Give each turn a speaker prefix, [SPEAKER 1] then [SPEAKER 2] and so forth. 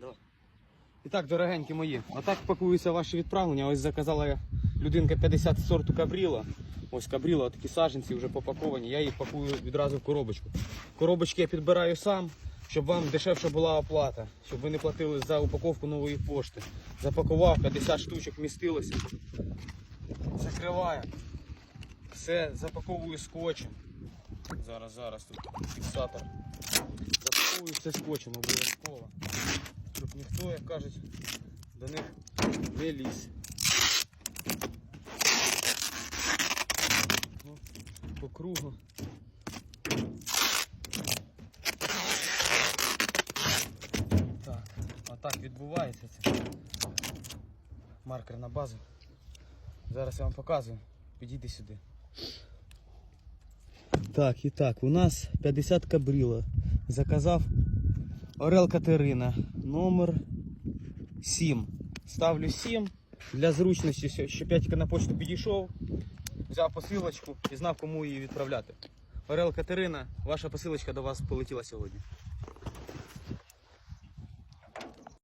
[SPEAKER 1] Давай.
[SPEAKER 2] І так, дорогенькі мої, отак пакуються ваші відправлення. Ось заказала я людинка 50 сорту кабріла. Ось кабріла, такі саженці вже попаковані. Я їх пакую відразу в коробочку. Коробочки я підбираю сам, щоб вам дешевша була оплата, щоб ви не платили за упаковку нової пошти. Запакував, 50 штучок вмістилося. Закриваю. Все запаковую скотчем. Зараз, зараз тут фіксатор. Запаковую все скотчем обов'язково. Щоб ніхто, як кажуть, до них не ліз. Ну, По кругу. Так, отак відбувається це. Маркер на базу. Зараз я вам показую. Підійди сюди. Так, і так, у нас 50 кабріла. Заказав Орел Катерина. Номер 7. Ставлю 7. Для зручності, що- я на почту підійшов, взяв посилочку і знав, кому її відправляти. Орел Катерина, ваша посилочка до вас полетіла сьогодні.